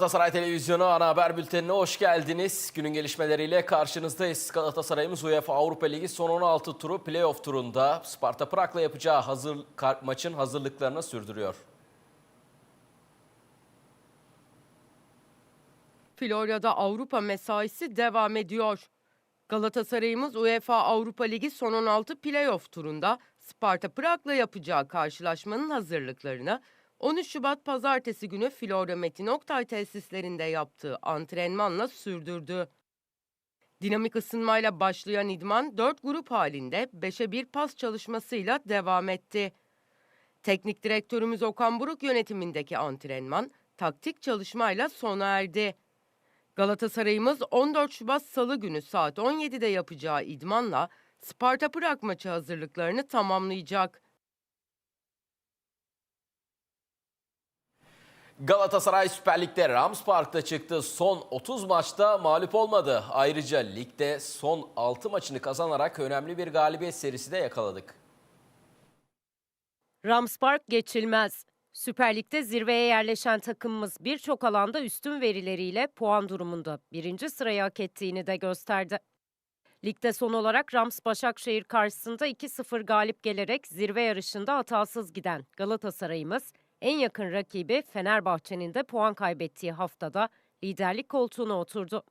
Galatasaray Televizyonu ana haber bültenine hoş geldiniz. Günün gelişmeleriyle karşınızdayız. Galatasaray'ımız UEFA Avrupa Ligi son 16 turu playoff turunda Sparta Prag'la yapacağı hazır maçın hazırlıklarını sürdürüyor. Florya'da Avrupa mesaisi devam ediyor. Galatasaray'ımız UEFA Avrupa Ligi son 16 playoff turunda Sparta Prag'la yapacağı karşılaşmanın hazırlıklarını 13 Şubat pazartesi günü Florya Metin Oktay tesislerinde yaptığı antrenmanla sürdürdü. Dinamik ısınmayla başlayan idman 4 grup halinde 5'e 1 pas çalışmasıyla devam etti. Teknik direktörümüz Okan Buruk yönetimindeki antrenman taktik çalışmayla sona erdi. Galatasaray'ımız 14 Şubat Salı günü saat 17'de yapacağı idmanla Sparta Prag maçı hazırlıklarını tamamlayacak. Galatasaray Süper Lig'de Rams Park'ta çıktı. Son 30 maçta mağlup olmadı. Ayrıca ligde son 6 maçını kazanarak önemli bir galibiyet serisi de yakaladık. Ramspark geçilmez. Süper Lig'de zirveye yerleşen takımımız birçok alanda üstün verileriyle puan durumunda birinci sırayı hak ettiğini de gösterdi. Ligde son olarak Rams Başakşehir karşısında 2-0 galip gelerek zirve yarışında hatasız giden Galatasaray'ımız en yakın rakibi Fenerbahçe'nin de puan kaybettiği haftada liderlik koltuğuna oturdu.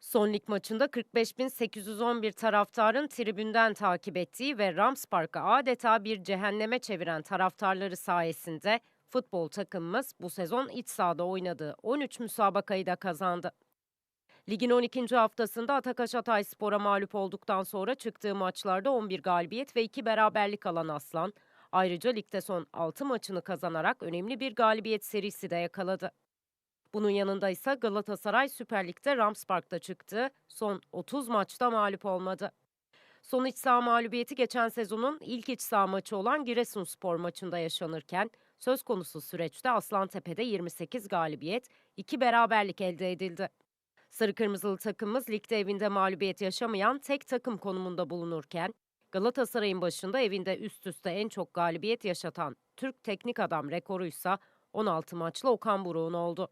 Son lig maçında 45.811 taraftarın tribünden takip ettiği ve Rams Park'ı adeta bir cehenneme çeviren taraftarları sayesinde futbol takımımız bu sezon iç sahada oynadığı 13 müsabakayı da kazandı. Ligin 12. haftasında Atakaş Hatayspor'a mağlup olduktan sonra çıktığı maçlarda 11 galibiyet ve 2 beraberlik alan Aslan, ayrıca ligde son 6 maçını kazanarak önemli bir galibiyet serisi de yakaladı. Bunun yanında ise Galatasaray Süper Lig'de Rams Park'ta çıktı. Son 30 maçta mağlup olmadı. Son iç saha mağlubiyeti geçen sezonun ilk iç saha maçı olan Giresunspor maçında yaşanırken söz konusu süreçte Aslantepe'de 28 galibiyet, 2 beraberlik elde edildi. Sarı Kırmızılı takımımız ligde evinde mağlubiyet yaşamayan tek takım konumunda bulunurken Galatasaray'ın başında evinde üst üste en çok galibiyet yaşatan Türk teknik adam rekoruysa 16 maçlı Okan Buruk'un oldu.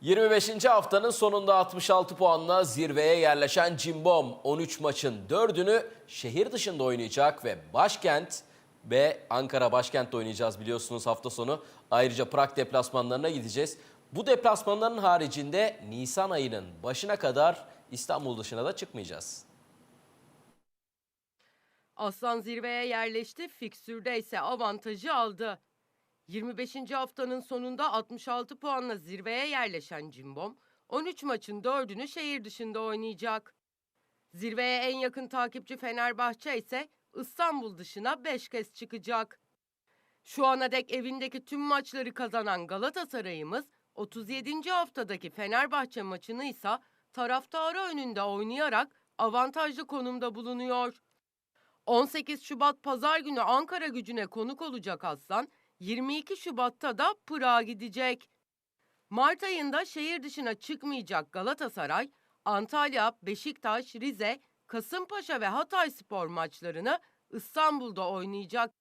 25. haftanın sonunda 66 puanla zirveye yerleşen Cimbom 13 maçın 4'ünü şehir dışında oynayacak ve başkent ve Ankara başkentte oynayacağız biliyorsunuz hafta sonu. Ayrıca Prag deplasmanlarına gideceğiz. Bu deplasmanların haricinde Nisan ayının başına kadar İstanbul dışına da çıkmayacağız. Aslan zirveye yerleşti, fiksürde ise avantajı aldı. 25. haftanın sonunda 66 puanla zirveye yerleşen Cimbom, 13 maçın 4'ünü şehir dışında oynayacak. Zirveye en yakın takipçi Fenerbahçe ise İstanbul dışına 5 kez çıkacak. Şu ana dek evindeki tüm maçları kazanan Galatasaray'ımız 37. haftadaki Fenerbahçe maçını ise taraftarı önünde oynayarak avantajlı konumda bulunuyor. 18 Şubat pazar günü Ankara gücüne konuk olacak Aslan, 22 Şubat'ta da Prag'a gidecek. Mart ayında şehir dışına çıkmayacak Galatasaray, Antalya, Beşiktaş, Rize, Kasımpaşa ve Hatay spor maçlarını İstanbul'da oynayacak.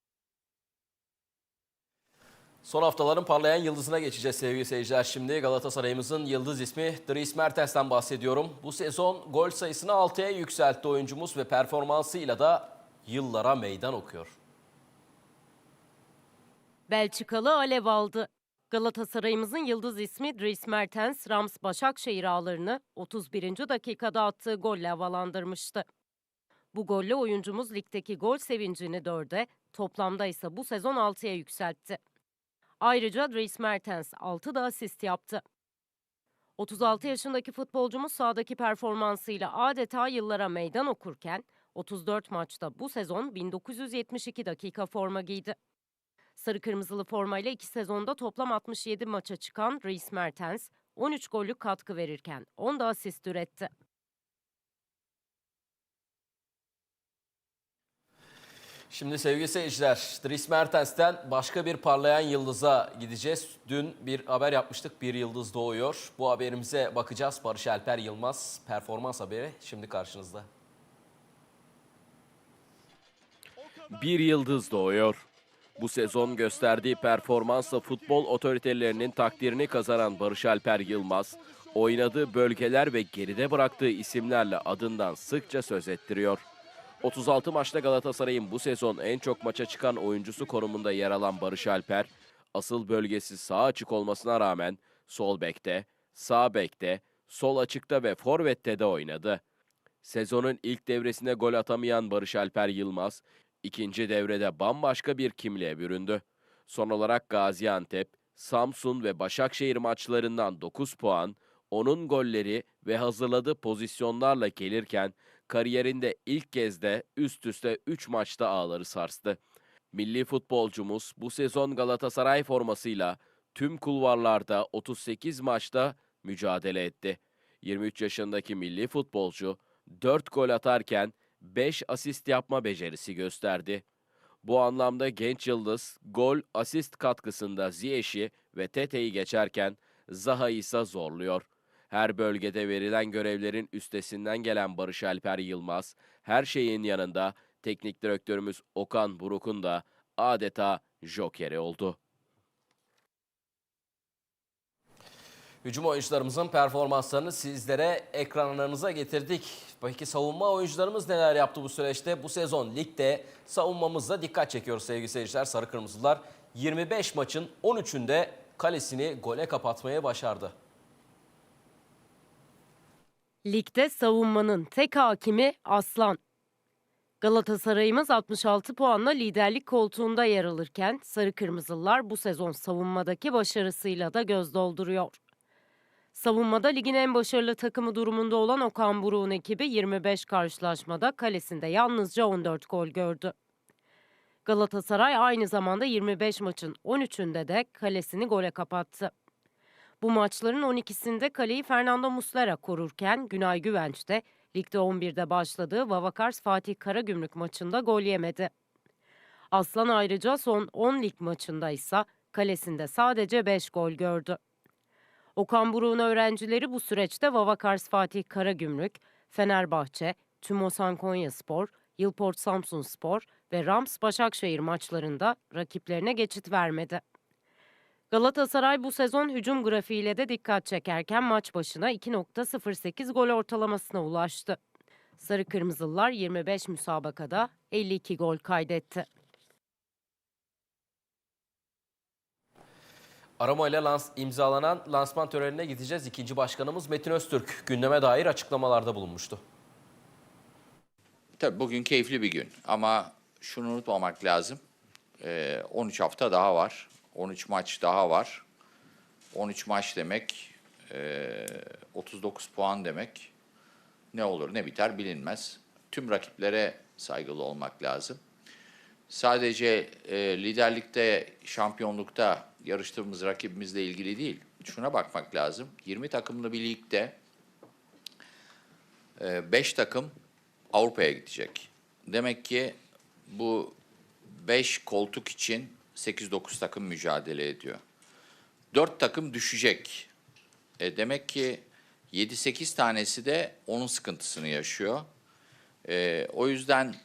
Son haftaların parlayan yıldızına geçeceğiz sevgili seyirciler. Şimdi Galatasaray'ımızın yıldız ismi Dries Mertens'ten bahsediyorum. Bu sezon gol sayısını 6'ya yükseltti oyuncumuz ve performansıyla da yıllara meydan okuyor. Belçikalı alev aldı. Galatasaray'ımızın yıldız ismi Dries Mertens, Rams Başakşehir ağlarını 31. dakikada attığı golle havalandırmıştı. Bu golle oyuncumuz ligdeki gol sevincini 4'e, toplamda ise bu sezon 6'ya yükseltti. Ayrıca Dries Mertens 6 da asist yaptı. 36 yaşındaki futbolcumuz sahadaki performansıyla adeta yıllara meydan okurken 34 maçta bu sezon 1972 dakika forma giydi. Sarı kırmızılı formayla iki sezonda toplam 67 maça çıkan Dries Mertens 13 gollük katkı verirken 10 da asist üretti. Şimdi sevgili seyirciler, Dries Mertens'ten başka bir parlayan yıldıza gideceğiz. Dün bir haber yapmıştık, bir yıldız doğuyor. Bu haberimize bakacağız. Barış Alper Yılmaz performans haberi şimdi karşınızda. Bir yıldız doğuyor. Bu sezon gösterdiği performansla futbol otoritelerinin takdirini kazanan Barış Alper Yılmaz, oynadığı bölgeler ve geride bıraktığı isimlerle adından sıkça söz ettiriyor. 36 maçta Galatasaray'ın bu sezon en çok maça çıkan oyuncusu konumunda yer alan Barış Alper, asıl bölgesi sağ açık olmasına rağmen sol bekte, sağ bekte, sol açıkta ve forvette de oynadı. Sezonun ilk devresinde gol atamayan Barış Alper Yılmaz, ikinci devrede bambaşka bir kimliğe büründü. Son olarak Gaziantep, Samsun ve Başakşehir maçlarından 9 puan, onun golleri ve hazırladığı pozisyonlarla gelirken kariyerinde ilk kez de üst üste 3 maçta ağları sarstı. Milli futbolcumuz bu sezon Galatasaray formasıyla tüm kulvarlarda 38 maçta mücadele etti. 23 yaşındaki milli futbolcu 4 gol atarken 5 asist yapma becerisi gösterdi. Bu anlamda genç yıldız gol asist katkısında Ziyech'i ve Tete'yi geçerken Zaha'yı ise zorluyor. Her bölgede verilen görevlerin üstesinden gelen Barış Alper Yılmaz, her şeyin yanında teknik direktörümüz Okan Buruk'un da adeta jokeri oldu. Hücum oyuncularımızın performanslarını sizlere ekranlarınıza getirdik. Peki savunma oyuncularımız neler yaptı bu süreçte? Bu sezon ligde savunmamızda dikkat çekiyoruz sevgili seyirciler. Sarı Kırmızılar 25 maçın 13'ünde kalesini gole kapatmaya başardı. Ligde savunmanın tek hakimi Aslan. Galatasaray'ımız 66 puanla liderlik koltuğunda yer alırken Sarı Kırmızılılar bu sezon savunmadaki başarısıyla da göz dolduruyor. Savunmada ligin en başarılı takımı durumunda olan Okan Buruk'un ekibi 25 karşılaşmada kalesinde yalnızca 14 gol gördü. Galatasaray aynı zamanda 25 maçın 13'ünde de kalesini gole kapattı. Bu maçların 12'sinde kaleyi Fernando Muslera korurken Günay Güvenç de ligde 11'de başladığı Vavakars Fatih Karagümrük maçında gol yemedi. Aslan ayrıca son 10 lig maçında ise kalesinde sadece 5 gol gördü. Okan Buruk'un öğrencileri bu süreçte Vavakars Fatih Karagümrük, Fenerbahçe, Tümosan Konyaspor, Yılport Samsunspor ve Rams Başakşehir maçlarında rakiplerine geçit vermedi. Galatasaray bu sezon hücum grafiğiyle de dikkat çekerken maç başına 2.08 gol ortalamasına ulaştı. Sarı Kırmızılılar 25 müsabakada 52 gol kaydetti. Arama ile lans, imzalanan lansman törenine gideceğiz. İkinci başkanımız Metin Öztürk gündeme dair açıklamalarda bulunmuştu. Tabii bugün keyifli bir gün ama şunu unutmamak lazım. Ee, 13 hafta daha var. 13 maç daha var. 13 maç demek e, 39 puan demek. Ne olur ne biter bilinmez. Tüm rakiplere saygılı olmak lazım. Sadece e, liderlikte, şampiyonlukta yarıştığımız rakibimizle ilgili değil. Şuna bakmak lazım. 20 takımlı bir ligde 5 takım Avrupa'ya gidecek. Demek ki bu 5 koltuk için 8-9 takım mücadele ediyor. 4 takım düşecek. E demek ki 7-8 tanesi de onun sıkıntısını yaşıyor. E, o yüzden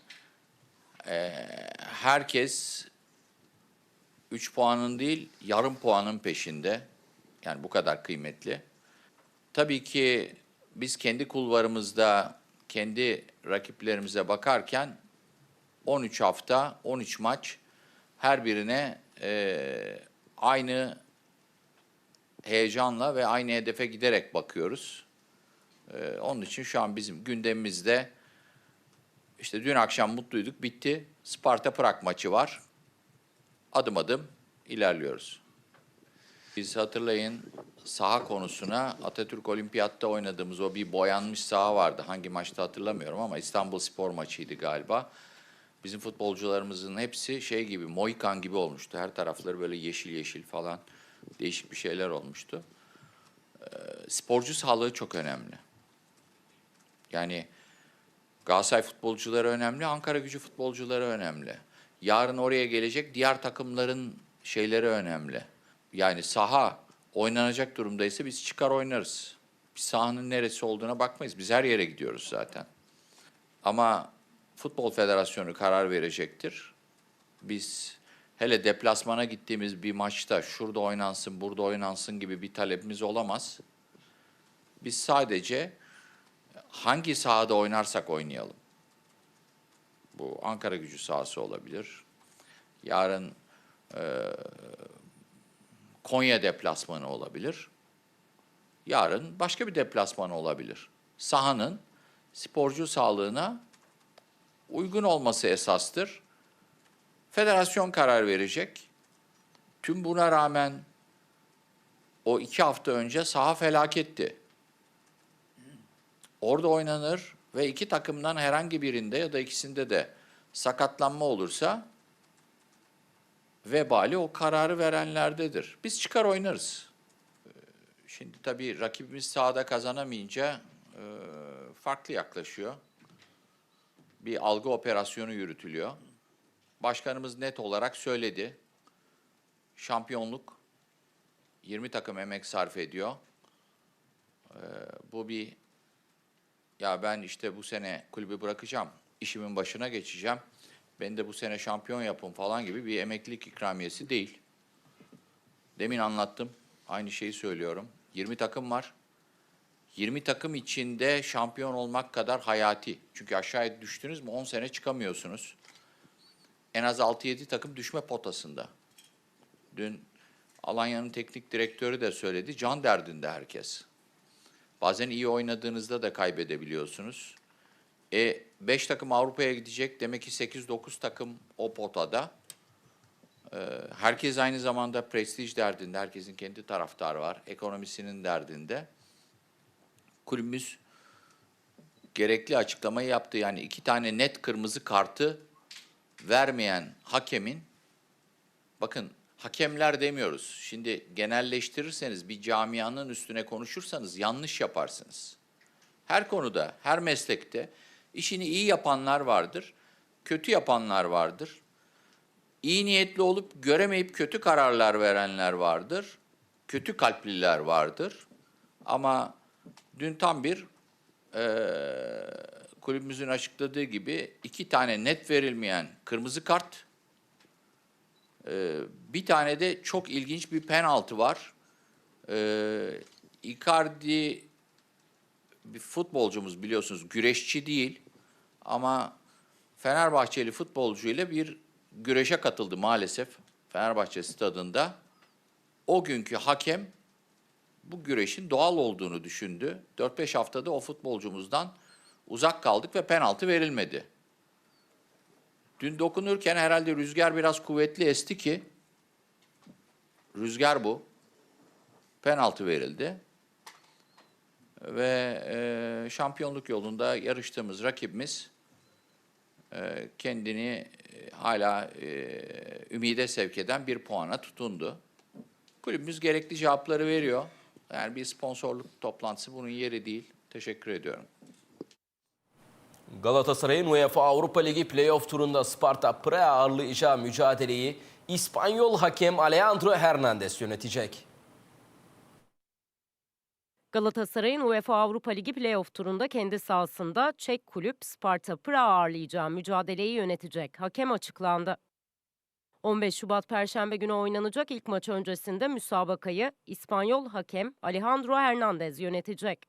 e, herkes 3 puanın değil yarım puanın peşinde. Yani bu kadar kıymetli. Tabii ki biz kendi kulvarımızda kendi rakiplerimize bakarken 13 hafta, 13 maç her birine e, aynı heyecanla ve aynı hedefe giderek bakıyoruz. E, onun için şu an bizim gündemimizde işte dün akşam mutluyduk, bitti. Sparta Prag maçı var. Adım adım ilerliyoruz. Biz hatırlayın saha konusuna Atatürk Olimpiyat'ta oynadığımız o bir boyanmış saha vardı. Hangi maçta hatırlamıyorum ama İstanbul Spor maçıydı galiba. Bizim futbolcularımızın hepsi şey gibi, Moikan gibi olmuştu. Her tarafları böyle yeşil yeşil falan değişik bir şeyler olmuştu. Ee, sporcu sağlığı çok önemli. Yani Galatasaray futbolcuları önemli, Ankara gücü futbolcuları önemli. Yarın oraya gelecek diğer takımların şeyleri önemli. Yani saha oynanacak durumdaysa biz çıkar oynarız. Bir sahanın neresi olduğuna bakmayız. Biz her yere gidiyoruz zaten. Ama Futbol Federasyonu karar verecektir. Biz hele deplasmana gittiğimiz bir maçta şurada oynansın, burada oynansın gibi bir talebimiz olamaz. Biz sadece hangi sahada oynarsak oynayalım. Bu Ankara gücü sahası olabilir. Yarın e, Konya deplasmanı olabilir. Yarın başka bir deplasman olabilir. Sahanın sporcu sağlığına uygun olması esastır. Federasyon karar verecek. Tüm buna rağmen o iki hafta önce saha felaketti. Orada oynanır ve iki takımdan herhangi birinde ya da ikisinde de sakatlanma olursa vebali o kararı verenlerdedir. Biz çıkar oynarız. Ee, Şimdi tabii rakibimiz sahada kazanamayınca e, farklı yaklaşıyor. Bir algı operasyonu yürütülüyor. Başkanımız net olarak söyledi. Şampiyonluk 20 takım emek sarf ediyor. Ee, bu bir ya ben işte bu sene kulübü bırakacağım, işimin başına geçeceğim. Beni de bu sene şampiyon yapın falan gibi bir emeklilik ikramiyesi değil. Demin anlattım. Aynı şeyi söylüyorum. 20 takım var. 20 takım içinde şampiyon olmak kadar hayati. Çünkü aşağıya düştünüz mü 10 sene çıkamıyorsunuz. En az 6-7 takım düşme potasında. Dün Alanya'nın teknik direktörü de söyledi. Can derdinde herkes. Bazen iyi oynadığınızda da kaybedebiliyorsunuz. E 5 takım Avrupa'ya gidecek. Demek ki 8-9 takım o potada. Ee, herkes aynı zamanda prestij derdinde. Herkesin kendi taraftarı var. Ekonomisinin derdinde. Kulübümüz gerekli açıklamayı yaptı. Yani iki tane net kırmızı kartı vermeyen hakemin bakın hakemler demiyoruz. Şimdi genelleştirirseniz bir camianın üstüne konuşursanız yanlış yaparsınız. Her konuda, her meslekte işini iyi yapanlar vardır, kötü yapanlar vardır. İyi niyetli olup göremeyip kötü kararlar verenler vardır. Kötü kalpliler vardır. Ama dün tam bir eee kulübümüzün açıkladığı gibi iki tane net verilmeyen kırmızı kart, eee, bir tane de çok ilginç bir penaltı var. Eee Icardi bir futbolcumuz biliyorsunuz güreşçi değil ama Fenerbahçeli futbolcuyla bir güreşe katıldı maalesef Fenerbahçe stadında. O günkü hakem bu güreşin doğal olduğunu düşündü. 4-5 haftada o futbolcumuzdan uzak kaldık ve penaltı verilmedi. Dün dokunurken herhalde rüzgar biraz kuvvetli esti ki rüzgar bu. Penaltı verildi. Ve e, şampiyonluk yolunda yarıştığımız rakibimiz e, kendini e, hala e, ümide sevk eden bir puana tutundu. Kulübümüz gerekli cevapları veriyor. Yani bir sponsorluk toplantısı bunun yeri değil. Teşekkür ediyorum. Galatasaray'ın UEFA Avrupa Ligi playoff turunda Sparta Praha ağırlayacağı mücadeleyi İspanyol hakem Alejandro Hernandez yönetecek. Galatasaray'ın UEFA Avrupa Ligi playoff turunda kendi sahasında Çek kulüp Sparta Prag ağırlayacağı mücadeleyi yönetecek. Hakem açıklandı. 15 Şubat Perşembe günü oynanacak ilk maç öncesinde müsabakayı İspanyol hakem Alejandro Hernandez yönetecek.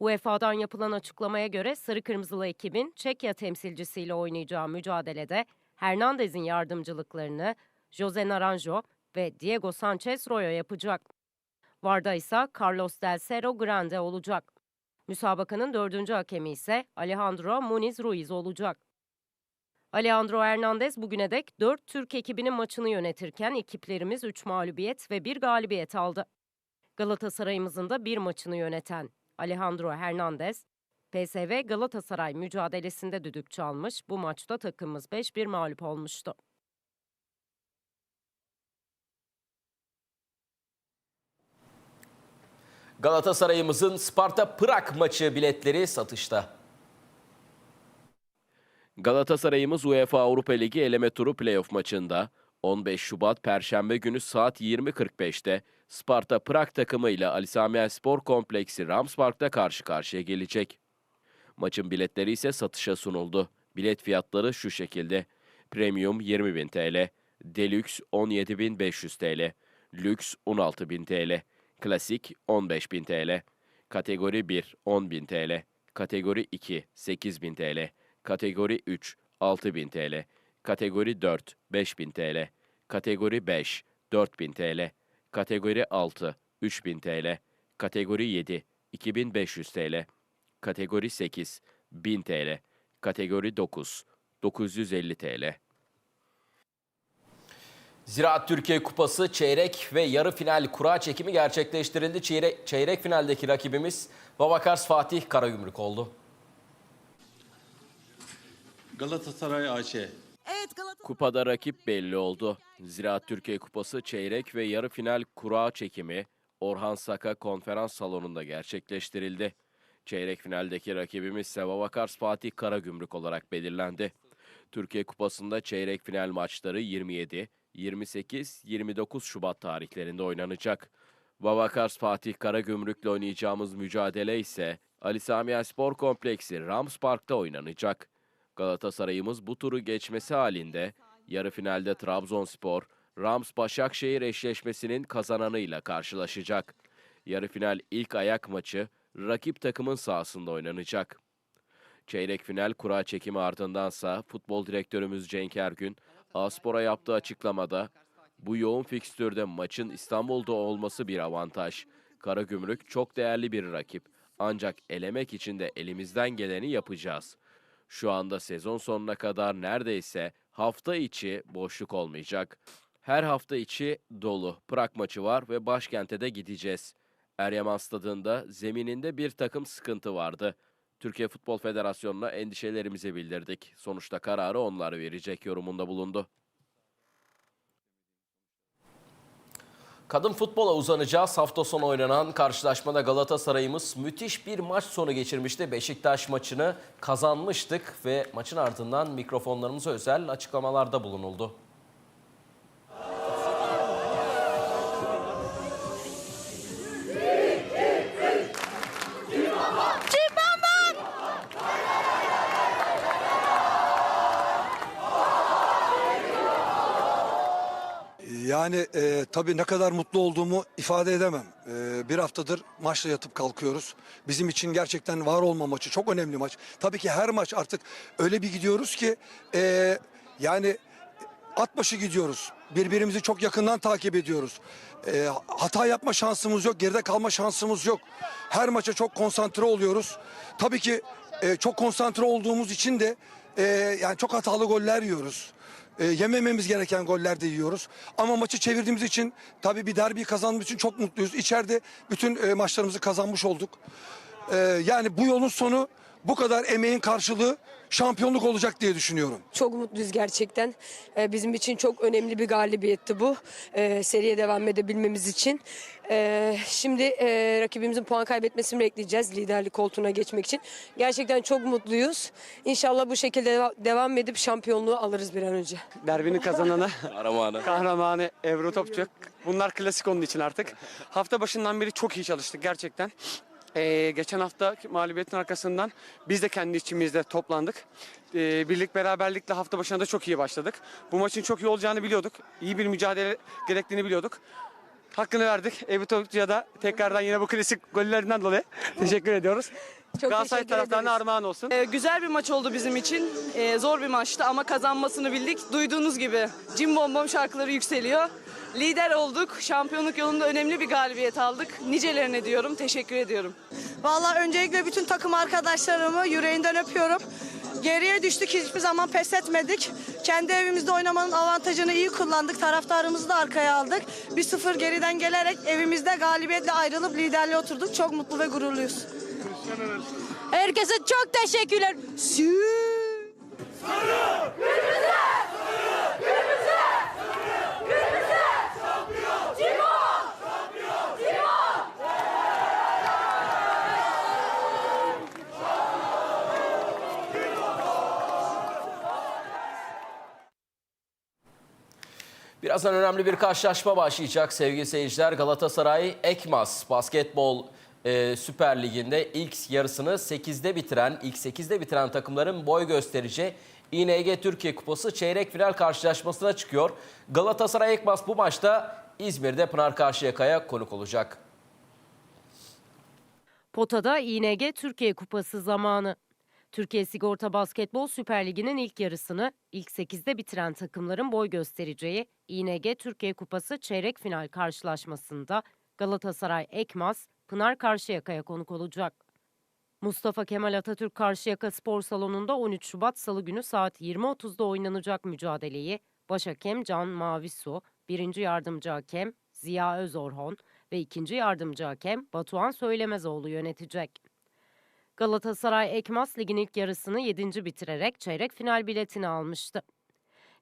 UEFA'dan yapılan açıklamaya göre Sarı Kırmızılı ekibin Çekya temsilcisiyle oynayacağı mücadelede Hernandez'in yardımcılıklarını Jose Naranjo ve Diego Sanchez Royo yapacak. Varda ise Carlos Del Cerro Grande olacak. Müsabakanın dördüncü hakemi ise Alejandro Muniz Ruiz olacak. Alejandro Hernandez bugüne dek 4 Türk ekibinin maçını yönetirken ekiplerimiz 3 mağlubiyet ve 1 galibiyet aldı. Galatasaray'ımızın da bir maçını yöneten Alejandro Hernandez, PSV Galatasaray mücadelesinde düdük çalmış, bu maçta takımımız 5-1 mağlup olmuştu. Galatasaray'ımızın Sparta Prag maçı biletleri satışta. Galatasaray'ımız UEFA Avrupa Ligi eleme turu playoff maçında 15 Şubat Perşembe günü saat 20.45'te Sparta Prag takımıyla Ali Sami Spor Kompleksi Ramspark'ta karşı karşıya gelecek. Maçın biletleri ise satışa sunuldu. Bilet fiyatları şu şekilde. Premium 20.000 TL, Deluxe 17.500 TL, Lüks 16.000 TL, Klasik 15.000 TL, Kategori 1 10.000 TL, Kategori 2 8.000 TL, Kategori 3 6.000 TL, Kategori 4 5.000 TL, Kategori 5 4.000 TL, Kategori 6 3.000 TL, Kategori 7 2500 TL, Kategori 8 1000 TL, Kategori 9 950 TL. Ziraat Türkiye Kupası çeyrek ve yarı final kura çekimi gerçekleştirildi. Çeyrek, çeyrek finaldeki rakibimiz Babakars Fatih Karagümrük oldu. Galatasaray AŞ. Kupada rakip belli oldu. Ziraat Türkiye Kupası çeyrek ve yarı final kura çekimi Orhan Saka konferans salonunda gerçekleştirildi. Çeyrek finaldeki rakibimiz ise Babakars Fatih Karagümrük olarak belirlendi. Türkiye Kupası'nda çeyrek final maçları 27, 28, 29 Şubat tarihlerinde oynanacak. Babakars Fatih Karagümrük'le oynayacağımız mücadele ise Ali Sami Spor Kompleksi Rams Park'ta oynanacak. Galatasaray'ımız bu turu geçmesi halinde yarı finalde Trabzonspor, Rams Başakşehir eşleşmesinin kazananıyla karşılaşacak. Yarı final ilk ayak maçı rakip takımın sahasında oynanacak. Çeyrek final kura çekimi ardındansa futbol direktörümüz Cenk Ergün, Aspor'a yaptığı açıklamada bu yoğun fikstürde maçın İstanbul'da olması bir avantaj. Karagümrük çok değerli bir rakip. Ancak elemek için de elimizden geleni yapacağız. Şu anda sezon sonuna kadar neredeyse hafta içi boşluk olmayacak. Her hafta içi dolu. Prag maçı var ve başkente de gideceğiz. Eryaman stadında zemininde bir takım sıkıntı vardı. Türkiye Futbol Federasyonu'na endişelerimizi bildirdik. Sonuçta kararı onlar verecek yorumunda bulundu. Kadın futbola uzanacağız. Hafta sonu oynanan karşılaşmada Galatasaray'ımız müthiş bir maç sonu geçirmişti. Beşiktaş maçını kazanmıştık ve maçın ardından mikrofonlarımıza özel açıklamalarda bulunuldu. E, tabii ne kadar mutlu olduğumu ifade edemem. E, bir haftadır maçla yatıp kalkıyoruz. Bizim için gerçekten var olma maçı çok önemli maç. Tabii ki her maç artık öyle bir gidiyoruz ki e, yani at başı gidiyoruz. Birbirimizi çok yakından takip ediyoruz. E, hata yapma şansımız yok, geride kalma şansımız yok. Her maça çok konsantre oluyoruz. Tabii ki e, çok konsantre olduğumuz için de e, yani çok hatalı goller yiyoruz. E, yemememiz gereken goller de yiyoruz. Ama maçı çevirdiğimiz için tabii bir derbi kazandığımız için çok mutluyuz. İçeride bütün e, maçlarımızı kazanmış olduk. E, yani bu yolun sonu bu kadar emeğin karşılığı şampiyonluk olacak diye düşünüyorum. Çok mutluyuz gerçekten. Ee, bizim için çok önemli bir galibiyetti bu. Ee, seriye devam edebilmemiz için. Ee, şimdi e, rakibimizin puan kaybetmesini bekleyeceğiz liderlik koltuğuna geçmek için. Gerçekten çok mutluyuz. İnşallah bu şekilde deva- devam edip şampiyonluğu alırız bir an önce. Derbinin kazananı, Kahramanı. kahramanı Ebru Topçu. Bunlar klasik onun için artık. Hafta başından beri çok iyi çalıştık gerçekten. Ee, geçen hafta mağlubiyetin arkasından biz de kendi içimizde toplandık. Ee, birlik beraberlikle hafta başına da çok iyi başladık. Bu maçın çok iyi olacağını biliyorduk. İyi bir mücadele gerektiğini biliyorduk. Hakkını verdik. Ebru Topçu'ya da tekrardan yine bu klasik gollerinden dolayı teşekkür ediyoruz. Çok Galatasaray taraftarına armağan olsun. Ee, güzel bir maç oldu bizim için. Ee, zor bir maçtı ama kazanmasını bildik. Duyduğunuz gibi Cim Bom Bom şarkıları yükseliyor. Lider olduk. Şampiyonluk yolunda önemli bir galibiyet aldık. Nicelerine diyorum. Teşekkür ediyorum. Vallahi öncelikle bütün takım arkadaşlarımı yüreğinden öpüyorum. Geriye düştük hiçbir zaman pes etmedik. Kendi evimizde oynamanın avantajını iyi kullandık. Taraftarımızı da arkaya aldık. 1-0 geriden gelerek evimizde galibiyetle ayrılıp liderliğe oturduk. Çok mutlu ve gururluyuz. Herkese çok teşekkürler. Birazdan önemli bir karşılaşma başlayacak sevgili seyirciler. Galatasaray Ekmas basketbol e, Süper Ligi'nde ilk yarısını 8'de bitiren, ilk 8'de bitiren takımların boy gösterici İNG Türkiye Kupası çeyrek final karşılaşmasına çıkıyor. Galatasaray Ekmas bu maçta İzmir'de Pınar Karşıyaka'ya konuk olacak. Potada İNG Türkiye Kupası zamanı. Türkiye Sigorta Basketbol Süper Ligi'nin ilk yarısını ilk 8'de bitiren takımların boy göstereceği İNG Türkiye Kupası çeyrek final karşılaşmasında Galatasaray Ekmaz, Pınar Karşıyaka'ya konuk olacak. Mustafa Kemal Atatürk Karşıyaka Spor Salonu'nda 13 Şubat Salı günü saat 20.30'da oynanacak mücadeleyi Başhakem Can Mavisu, birinci yardımcı hakem Ziya Özorhon ve ikinci yardımcı hakem Batuhan Söylemezoğlu yönetecek. Galatasaray Ekmas ligin ilk yarısını 7. bitirerek çeyrek final biletini almıştı.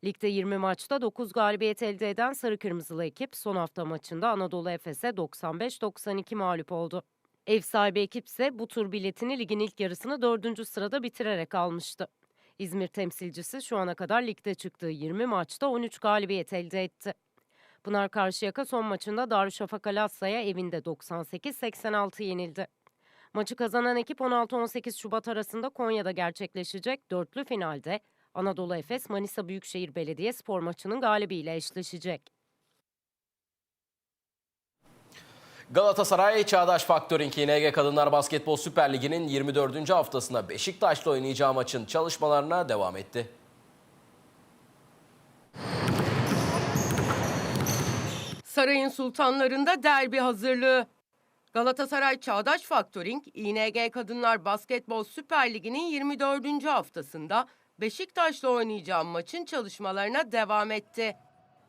Ligde 20 maçta 9 galibiyet elde eden Sarı Kırmızılı ekip son hafta maçında Anadolu Efes'e 95-92 mağlup oldu. Ev sahibi ekip ise bu tur biletini ligin ilk yarısını 4. sırada bitirerek almıştı. İzmir temsilcisi şu ana kadar ligde çıktığı 20 maçta 13 galibiyet elde etti. Pınar Karşıyaka son maçında Darüşşafaka Lassa'ya evinde 98-86 yenildi. Maçı kazanan ekip 16-18 Şubat arasında Konya'da gerçekleşecek dörtlü finalde Anadolu Efes Manisa Büyükşehir Belediye Spor maçının galibiyle eşleşecek. Galatasaray Çağdaş Faktörink İNG Kadınlar Basketbol Süper Ligi'nin 24. haftasında Beşiktaş'la oynayacağı maçın çalışmalarına devam etti. Sarayın sultanlarında derbi hazırlığı. Galatasaray Çağdaş Faktöring, İNG Kadınlar Basketbol Süper Ligi'nin 24. haftasında Beşiktaş'la oynayacağı maçın çalışmalarına devam etti.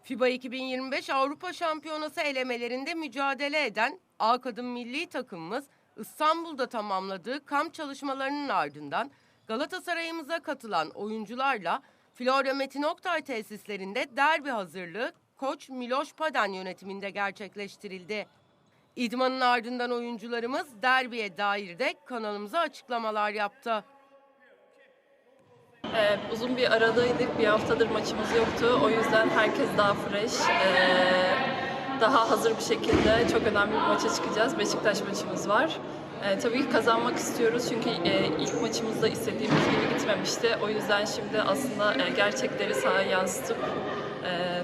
FIBA 2025 Avrupa Şampiyonası elemelerinde mücadele eden A Kadın Milli takımımız İstanbul'da tamamladığı kamp çalışmalarının ardından Galatasaray'ımıza katılan oyuncularla Florya Metin Oktay tesislerinde derbi hazırlığı Koç Miloš Paden yönetiminde gerçekleştirildi. İdmanın ardından oyuncularımız derbiye dair de kanalımıza açıklamalar yaptı. Ee, uzun bir aradaydık. Bir haftadır maçımız yoktu. O yüzden herkes daha fresh, ee, daha hazır bir şekilde çok önemli bir maça çıkacağız. Beşiktaş maçımız var. Ee, tabii ki kazanmak istiyoruz çünkü e, ilk maçımızda istediğimiz gibi gitmemişti. O yüzden şimdi aslında e, gerçekleri sahaya yansıtıp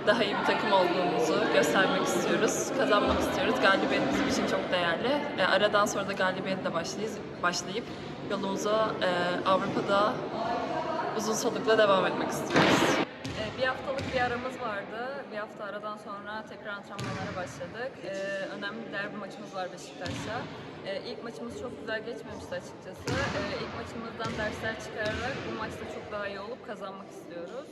daha iyi bir takım olduğumuzu göstermek istiyoruz. Kazanmak istiyoruz. Galibiyet bizim için çok değerli. E, aradan sonra da galibiyetle başlayıp yolumuza e, Avrupa'da uzun solukla devam etmek istiyoruz. Ee, Bir haftalık bir aramız vardı. Bir hafta aradan sonra tekrar antrenmanlara başladık. Ee, önemli bir derbi maçımız var Beşiktaş'la. Ee, ilk maçımız çok güzel geçmemişti açıkçası. Ee, ilk maçımızdan dersler çıkararak bu maçta çok daha iyi olup kazanmak istiyoruz.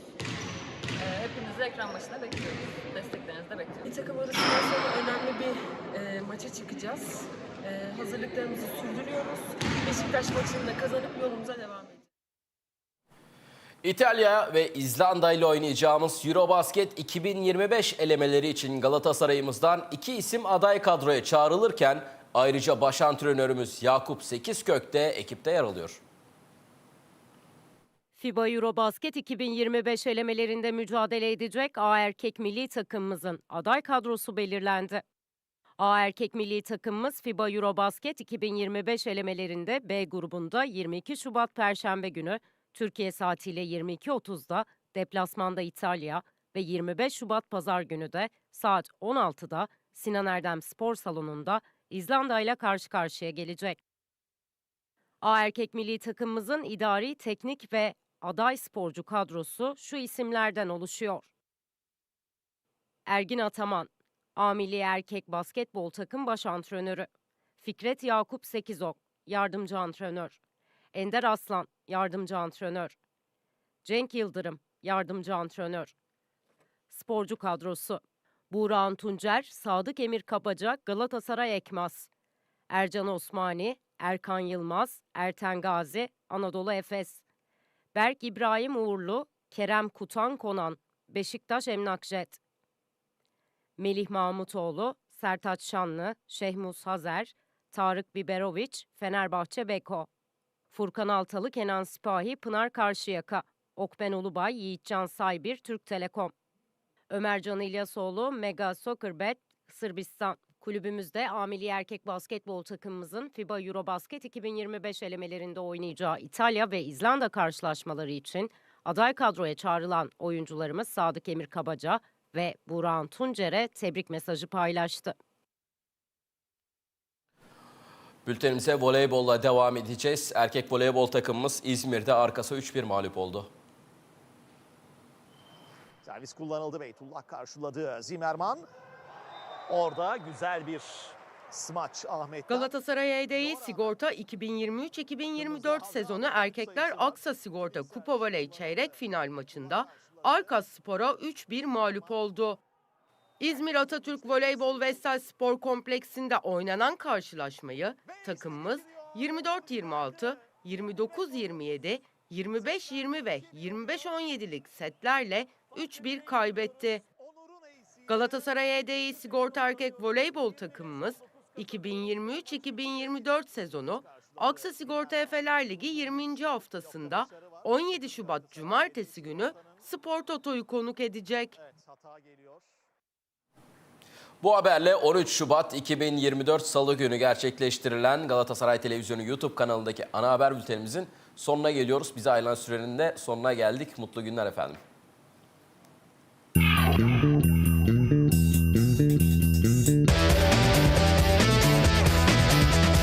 Ee, hepinizi ekran başına bekliyoruz. Desteklerinizi de bekliyoruz. Bir takım arasından sonra önemli bir e, maça çıkacağız. E, hazırlıklarımızı sürdürüyoruz. Beşiktaş maçını da kazanıp yolumuza devam edeceğiz. İtalya ve İzlanda ile oynayacağımız Eurobasket 2025 elemeleri için Galatasaray'ımızdan iki isim aday kadroya çağrılırken ayrıca baş antrenörümüz Yakup Sekizkök de ekipte yer alıyor. FIBA Eurobasket 2025 elemelerinde mücadele edecek A erkek milli takımımızın aday kadrosu belirlendi. A erkek milli takımımız FIBA Eurobasket 2025 elemelerinde B grubunda 22 Şubat Perşembe günü Türkiye saatiyle 22.30'da deplasmanda İtalya ve 25 Şubat Pazar günü de saat 16'da Sinan Erdem Spor Salonu'nda İzlanda ile karşı karşıya gelecek. A erkek milli takımımızın idari, teknik ve aday sporcu kadrosu şu isimlerden oluşuyor. Ergin Ataman, A milli erkek basketbol takım baş antrenörü. Fikret Yakup Sekizok, yardımcı antrenör. Ender Aslan, yardımcı antrenör. Cenk Yıldırım, yardımcı antrenör. Sporcu kadrosu. Buğra Tuncer, Sadık Emir Kabaca, Galatasaray Ekmaz. Ercan Osmani, Erkan Yılmaz, Erten Gazi, Anadolu Efes. Berk İbrahim Uğurlu, Kerem Kutan Konan, Beşiktaş Emlakjet. Melih Mahmutoğlu, Sertaç Şanlı, Şehmus Hazer, Tarık Biberoviç, Fenerbahçe Beko. Furkan Altalı, Kenan Sipahi, Pınar Karşıyaka. Okben Ulubay, Yiğitcan Saybir, Türk Telekom. Ömercan İlyasoğlu, Mega Soccerbet, Sırbistan. Kulübümüzde Amili Erkek Basketbol takımımızın FIBA Eurobasket 2025 elemelerinde oynayacağı İtalya ve İzlanda karşılaşmaları için aday kadroya çağrılan oyuncularımız Sadık Emir Kabaca ve Burakhan Tuncer'e tebrik mesajı paylaştı. Bültenimize voleybolla devam edeceğiz. Erkek voleybol takımımız İzmir'de arkası 3-1 mağlup oldu. Servis kullanıldı. Beytullah karşıladı. Zimerman. Orada güzel bir smaç Ahmet'ten. Galatasaray HDI Sigorta 2023-2024 sezonu erkekler Aksa Sigorta Kupa Voley çeyrek final maçında Arkas Spor'a 3-1 mağlup oldu. İzmir Atatürk Voleybol Vestel Spor Kompleksinde oynanan karşılaşmayı takımımız 24-26, 29-27, 25-20 ve 25-17'lik setlerle 3-1 kaybetti. Galatasaray HDI Sigorta Erkek Voleybol takımımız 2023-2024 sezonu Aksa Sigorta Efeler Ligi 20. haftasında 17 Şubat Cumartesi günü Spor Toto'yu konuk edecek. Bu haberle 13 Şubat 2024 Salı günü gerçekleştirilen Galatasaray Televizyonu YouTube kanalındaki ana haber bültenimizin sonuna geliyoruz. Bize ayrılan sürenin de sonuna geldik. Mutlu günler efendim.